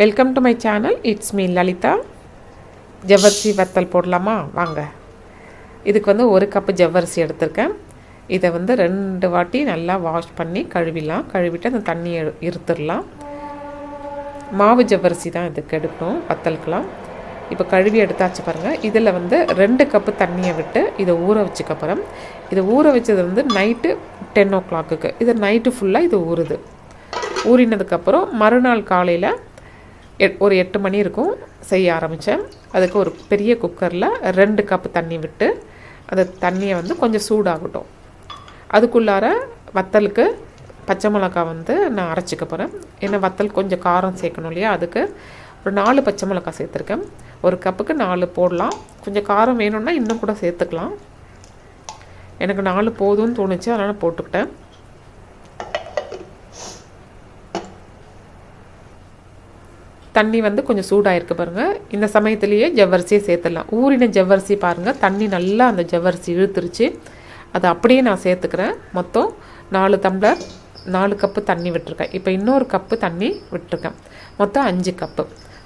Welcome to my channel it's me Lalitha ஜவ்வரிசி வத்தல் போடலாமா? வாங்க. இதுக்கு வந்து ஒரு கப்பு ஜவ்வரிசி எடுத்திருக்கேன். இதை வந்து ரெண்டு வாட்டி நல்லா வாஷ் பண்ணி கழுவிடலாம். கழுவிட்டு அந்த தண்ணியை இருத்துடலாம். மாவு ஜவ்வரிசி தான் இதுக்கு எடுக்கணும் வத்தலுக்கெலாம் இப்போ கழுவி எடுத்தாச்சு பாருங்கள் இதில் வந்து ரெண்டு கப்பு தண்ணியை விட்டு இதை ஊற வச்சுக்க இதை ஊற வச்சது வந்து நைட்டு டென் ஓ கிளாக்குக்கு இது நைட்டு ஃபுல்லாக இது ஊறுது. ஊறினதுக்கப்புறம் மறுநாள் காலையில் எட் ஒரு எட்டு மணி இருக்கும் செய்ய ஆரம்பித்தேன் அதுக்கு ஒரு பெரிய குக்கரில் ரெண்டு கப்பு தண்ணி விட்டு அந்த தண்ணியை வந்து கொஞ்சம் சூடாகட்டும். அதுக்குள்ளார வத்தலுக்கு பச்சை மிளகா வந்து நான் அரைச்சிக்க போகிறேன் ஏன்னா வத்தல் கொஞ்சம் காரம் சேர்க்கணும் இல்லையா? அதுக்கு ஒரு நாலு பச்சை மிளகா சேர்த்துருக்கேன். ஒரு கப்புக்கு நாலு போடலாம். கொஞ்சம் காரம் வேணும்னா இன்னும் கூட சேர்த்துக்கலாம். எனக்கு நாலு போதும்னு தோணுச்சு அதனால் போட்டுக்கிட்டேன். தண்ணி வந்து கொஞ்சம் சூடாகிருக்கு பாருங்கள் இந்த சமயத்துலேயே ஜவ்வரிசியை சேர்த்துடலாம். ஊறின ஜவ்வரிசி பாருங்கள் தண்ணி நல்லா அந்த ஜவ்வரிசி இழுத்துருச்சு. அதை அப்படியே நான் சேர்த்துக்கிறேன். மொத்தம் நாலு டம்ளர் நாலு கப்பு தண்ணி விட்டுருக்கேன். இப்போ இன்னொரு கப்பு தண்ணி விட்டுருக்கேன். மொத்தம் அஞ்சு கப்பு.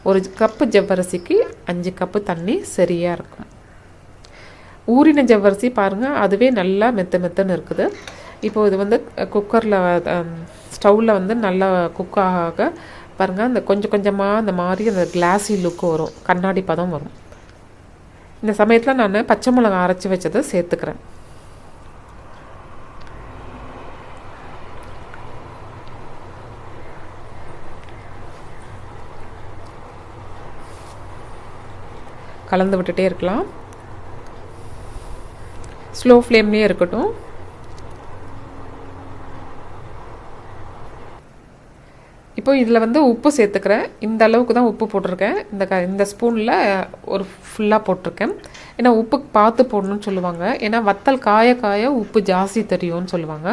ஒரு கப்பு ஜவ்வரிசிக்கு அஞ்சு கப்பு தண்ணி சரியாக இருக்கும். ஊறின ஜவ்வரிசி பாருங்கள் அதுவே நல்லா மெத்த மெத்தன்னு இருக்குது. இப்போது இது வந்து குக்கரில் ஸ்டவ்வில் வந்து நல்லா குக் ஆக பாருங்கள் அந்த கொஞ்சம் கொஞ்சமாக அந்த மாதிரி அந்த கிளாஸி லுக்கு வரும். கண்ணாடி பதம் வரும். இந்த சமயத்தில் நான் பச்சை மிளகா அரைச்சி வச்சதை சேர்த்துக்கிறேன். கலந்து விட்டுட்டே இருக்கலாம். ஸ்லோ ஃப்ளேம்லேயே இருக்கட்டும். இப்போ இதில் வந்து உப்பு சேர்த்துக்கிறேன். இந்த அளவுக்கு தான் உப்பு போட்டிருக்கேன். இந்த க இந்த ஸ்பூனில் ஒரு ஃபுல்லாக போட்டிருக்கேன். ஏன்னா உப்பு பார்த்து போடணும்னு சொல்லுவாங்க. ஏன்னா வத்தல் காய காய உப்பு ஜாஸ்தி தெரியும்னு சொல்லுவாங்க.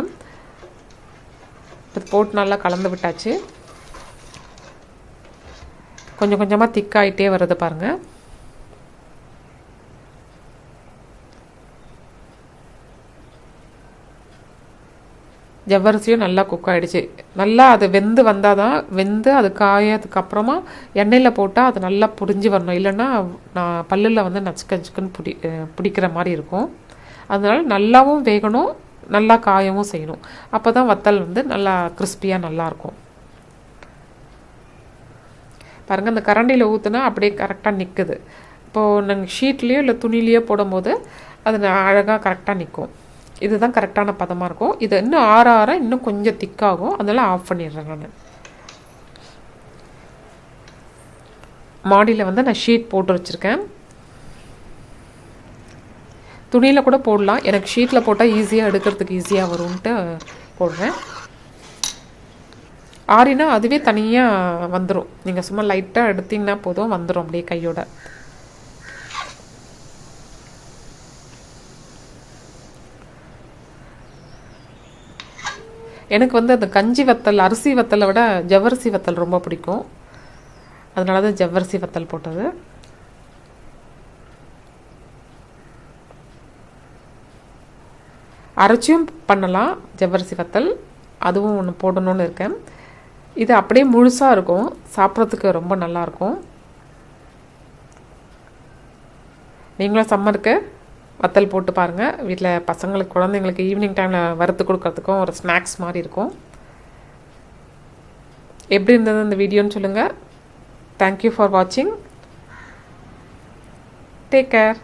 இப்போ போட்டு நல்லா கலந்து விட்டாச்சு. கொஞ்சம் கொஞ்சமாக திக்காயிட்டே வருது பாருங்கள் ஜவ்வரிசியும் நல்லா குக் ஆகிடுச்சு நல்லா அது வெந்து வந்தால் தான் வெந்து அது காயதுக்கப்புறமா எண்ணெயில் போட்டால் அது நல்லா புரிஞ்சு வரணும். இல்லைன்னா நான் பல்லில் வந்து நச்சுக்க நச்சுக்குன்னு பிடி பிடிக்கிற மாதிரி இருக்கும். அதனால் நல்லாவும் வேகணும் நல்லா காயவும் செய்யணும். அப்போ தான் வத்தல் வந்து நல்லா கிறிஸ்பியாக நல்லாயிருக்கும் பாருங்கள் அந்த கரண்டியில் ஊற்றுனா அப்படியே கரெக்டாக நிற்குது இப்போது நாங்கள் ஷீட்லேயோ இல்லை துணிலேயோ போடும்போது அது அழகாக கரெக்டாக நிற்கும் இதுதான் கரெக்டான பதமாக இருக்கும். இது இன்னும் ஆற ஆற இன்னும் கொஞ்சம் திக்காகும். அதனால் ஆஃப் பண்ணிடுறேன் நான். மாடியில் வந்து நான் ஷீட் போட்டு வச்சுருக்கேன். துணியில் கூட போடலாம். எனக்கு ஷீட்டில் போட்டால் ஈஸியாக எடுக்கிறதுக்கு ஈஸியாக வரும்ன்ட்டு போடுறேன். ஆறினா அதுவே தனியாக வந்துடும் நீங்கள் சும்மா லைட்டாக எடுத்திங்கன்னா போதும் வந்துடும் அப்படியே கையோட. எனக்கு வந்து அந்த கஞ்சி வத்தல் அரிசி வத்தலை விட ஜவ்வரிசி வத்தல் ரொம்ப பிடிக்கும். அதனால தான் ஜவ்வரிசி வத்தல் போட்டது. அரைச்சியும் பண்ணலாம் ஜவ்வரிசி வத்தல். அதுவும் ஒன்று போடணும்னு இருக்கேன். இது அப்படியே முழுசாக இருக்கும். சாப்பிட்றதுக்கு ரொம்ப நல்லாயிருக்கும் நீங்களும் சம்மருக்கு வத்தல் போட்டு பாருங்கள் வீட்டில் பசங்களுக்கு குழந்தைங்களுக்கு ஈவினிங் டைமில் வறுத்து கொடுக்கறதுக்கும் ஒரு ஸ்நாக்ஸ் மாதிரி இருக்கும். எப்படி இருந்தது இந்த வீடியோன்னு சொல்லுங்கள் தேங்க்யூ ஃபார் வாட்சிங் டேக் கேர்